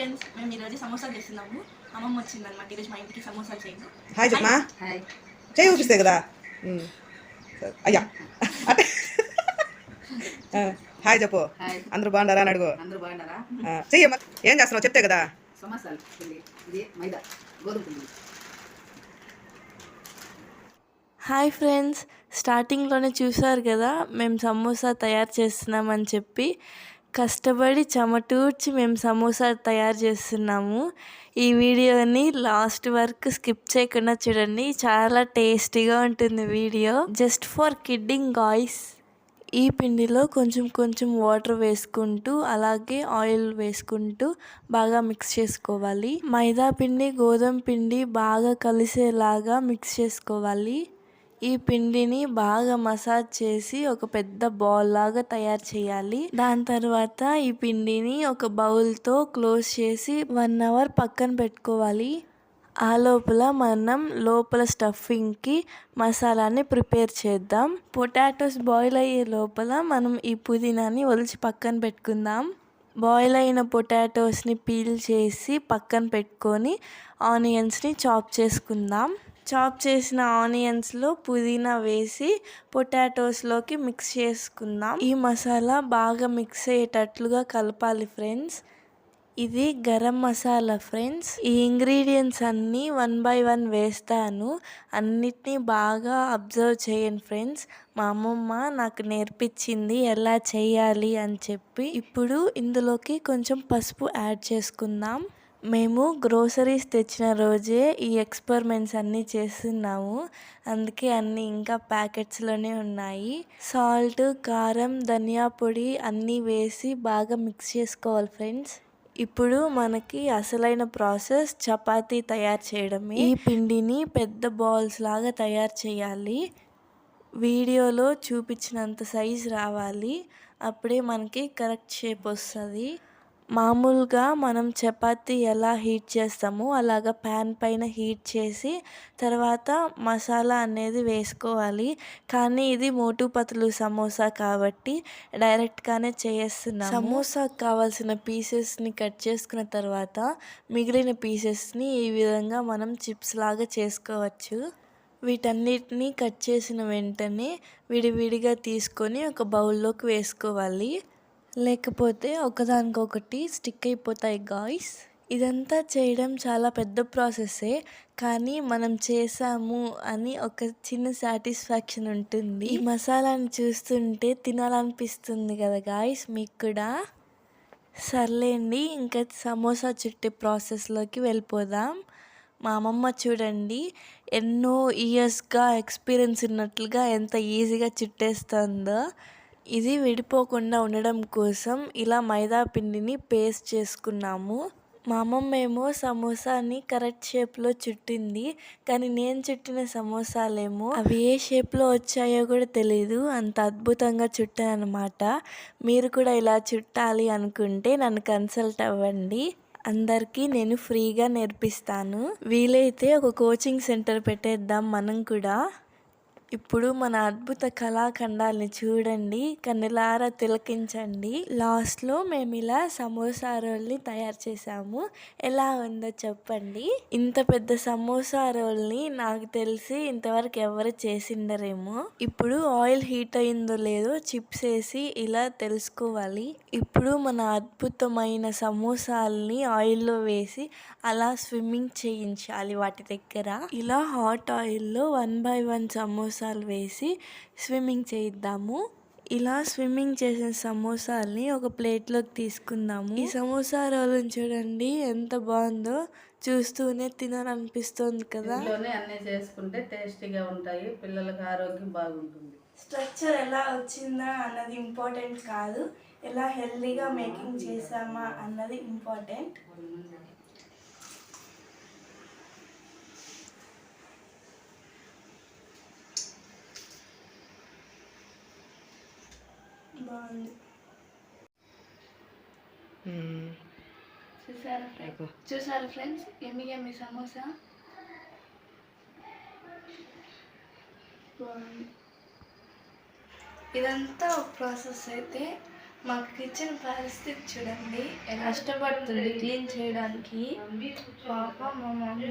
Friends మేము ఈరోజు సమోసాలు చేస్తున్నాము. అమ్మమ్మ వచ్చిందన్నమాట ఈరోజు మా ఇంటికి సమోసాలు చేయండి. హాయ్ చెప్పమా హాయ్ చేయి ఊపిస్తే కదా. అయ్యా. హాయ్ చెప్పు. అందరూ బాగుండారా అని అడుగు. అందరూ బాగున్నారా? ఆ, చెయ్యమ్మా. ఏం చేస్తున్నావు? చెప్తే కదా. సమోసాలు. పిండి ఇది మైదా. గోధుమ పిండి. హాయ్ ఫ్రెండ్స్ స్టార్టింగ్లోనే చూసారు కదా మేము సమోసా తయారు చేస్తున్నామని చెప్పి. కష్టపడి చెమటూర్చి మేము సమోసా తయారు చేస్తున్నాము. ఈ వీడియోని లాస్ట్ వరకు స్కిప్ చేయకుండా చూడండి. చాలా టేస్టీగా ఉంటుంది video. Just for kidding guys ఈ పిండిలో కొంచెం కొంచెం వాటర్ వేసుకుంటూ అలాగే ఆయిల్ వేసుకుంటూ బాగా మిక్స్ చేసుకోవాలి. మైదా పిండి గోధుమ పిండి బాగా కలిసేలాగా మిక్స్ చేసుకోవాలి. ఈ పిండిని బాగా మసాజ్ చేసి ఒక పెద్ద బాల్ లాగా తయారు చేయాలి. దాని తర్వాత ఈ పిండిని ఒక బౌల్తో క్లోజ్ చేసి వన్ అవర్ పక్కన పెట్టుకోవాలి. ఆ లోపల మనం లోపల స్టఫింగ్కి మసాలాని ప్రిపేర్ చేద్దాం. పొటాటోస్ బాయిల్ అయ్యే లోపల మనం ఈ పుదీనాని ఒలిచి పక్కన పెట్టుకుందాం. బాయిల్ అయిన పొటాటోస్ని పీల్ చేసి పక్కన పెట్టుకొని ఆనియన్స్ని చాప్ చేసుకుందాం. చాప్ చేసిన ఆనియన్స్లో పుదీనా వేసి పొటాటోస్లోకి మిక్స్ చేసుకుందాం. ఈ మసాలా బాగా మిక్స్ అయ్యేటట్లుగా కలపాలి ఫ్రెండ్స్ ఇది గరం మసాలా ఫ్రెండ్స్ ఈ ఇంగ్రీడియంట్స్ అన్నీ వన్ బై వన్ వేస్తాను. అన్నిటినీ బాగా అబ్జర్వ్ చేయండి ఫ్రెండ్స్ మా అమ్మమ్మ నాకు నేర్పించింది ఎలా చేయాలి అని చెప్పి. ఇప్పుడు ఇందులోకి కొంచెం పసుపు యాడ్ చేసుకుందాం. మేము గ్రోసరీస్ తెచ్చిన రోజే ఈ ఎక్స్పెరిమెంట్స్ అన్నీ చేస్తున్నాము. అందుకే అన్నీ ఇంకా ప్యాకెట్స్లోనే ఉన్నాయి. సాల్ట్ కారం ధనియా పొడి అన్నీ వేసి బాగా మిక్స్ చేసుకోవాలి ఫ్రెండ్స్. ఇప్పుడు మనకి అసలైన ప్రాసెస్ చపాతీ తయారు చేయడమే. ఈ పిండిని పెద్ద బాల్స్ లాగా తయారు చేయాలి. వీడియోలో చూపించినంత సైజ్ రావాలి. అప్పుడే మనకి కరెక్ట్ షేప్ వస్తుంది. మామూలుగా మనం చపాతి ఎలా హీట్ చేస్తామో అలాగ ప్యాన్ పైన హీట్ చేసి తర్వాత మసాలా అనేది వేసుకోవాలి. కానీ ఇది మోటు పతులు సమోసా కాబట్టి డైరెక్ట్గానే చేస్తున్నాం సమోసాకు కావాల్సిన పీసెస్ని కట్ చేసుకున్న తర్వాత మిగిలిన పీసెస్ని ఈ విధంగా మనం చిప్స్ లాగా చేసుకోవచ్చు. వీటన్నిటిని కట్ చేసిన వెంటనే విడివిడిగా తీసుకొని ఒక బౌల్లోకి వేసుకోవాలి. లేకపోతే ఒకదానికొకటి స్టిక్ అయిపోతాయి గాయ్స్ ఇదంతా చేయడం చాలా పెద్ద ప్రాసెస్సే కానీ మనం చేసాము అని ఒక చిన్న సాటిస్ఫాక్షన్ ఉంటుంది. ఈ మసాలాని చూస్తుంటే తినాలనిపిస్తుంది కదా గాయ్స్ మీకు కూడా? సర్లేండి ఇంకా సమోసా చుట్టే ప్రాసెస్లోకి వెళ్ళిపోదాం. మా అమ్మమ్మ చూడండి ఎన్నో ఇయర్స్గా ఎక్స్పీరియన్స్ ఉన్నట్లుగా ఎంత ఈజీగా చుట్టేస్తుందో. ఇది విడిపోకుండా ఉండడం కోసం ఇలా మైదా పిండిని పేస్ట్ చేసుకున్నాము. మా అమ్మమ్మ ఏమో సమోసాని కరెక్ట్ షేప్లో చుట్టింది కానీ నేను చుట్టిన సమోసాలేమో అవి ఏ షేప్లో వచ్చాయో కూడా తెలియదు అంత అద్భుతంగా చుట్టాను అనమాట మీరు కూడా ఇలా చుట్టాలి అనుకుంటే నన్ను కన్సల్ట్ అవ్వండి. అందరికీ నేను ఫ్రీగా నేర్పిస్తాను. వీలైతే ఒక కోచింగ్ సెంటర్ పెట్టేద్దాం మనం కూడా. ఇప్పుడు మన అద్భుత కళాఖండాల్ని చూడండి కన్నులారా తిలకించండి. లాస్ట్లో మేము ఇలా సమోసా రోల్ని తయారు చేసాము ఎలా ఉందో చెప్పండి. ఇంత పెద్ద సమోసా రోల్ని నాకు తెలిసి ఇంతవరకు ఎవరు చేసిండరేమో. ఇప్పుడు ఆయిల్ హీట్ అయిందో లేదో చిప్స్ వేసి ఇలా తెలుసుకోవాలి. ఇప్పుడు మన అద్భుతమైన సమోసాల్ని ఆయిల్లో వేసి అలా స్విమ్మింగ్ చేయించాలి వాటి దగ్గర. ఇలా హాట్ ఆయిల్లో వన్ బై వన్ సమోసా సమోసాలు వేసి స్విమ్మింగ్ చేయిద్దాము. ఇలా స్విమ్మింగ్ చేసిన సమోసాల్ని ఒక ప్లేట్లోకి తీసుకుందాము. ఈ సమోసా రోల్ని చూడండి ఎంత బాగుందో చూస్తూనే తినాలనిపిస్తుంది కదా. ఇంట్లోనే అన్నీ చేసుకుంటే టేస్టీగా ఉంటాయి పిల్లలకు ఆరోగ్యం బాగుంటుంది. స్ట్రక్చర్ ఎలా వచ్చిందా అన్నది ఇంపార్టెంట్ కాదు. ఎలా హెల్దీగా మేకింగ్ చేసామా అన్నది ఇంపార్టెంట్. బాగుంది. చూసారా ఫ్రెండ్స్ చూసారా ఫ్రెండ్స్? ఎమ్మి ఎమ్మి సమోసా? బాగుంది. ఇదంతా ఒక ప్రాసెస్ అయితే మాకు కిచెన్ పరిస్థితి చూడండి కష్టపడుతుంది క్లీన్ చేయడానికి. పాప మా మమ్మీ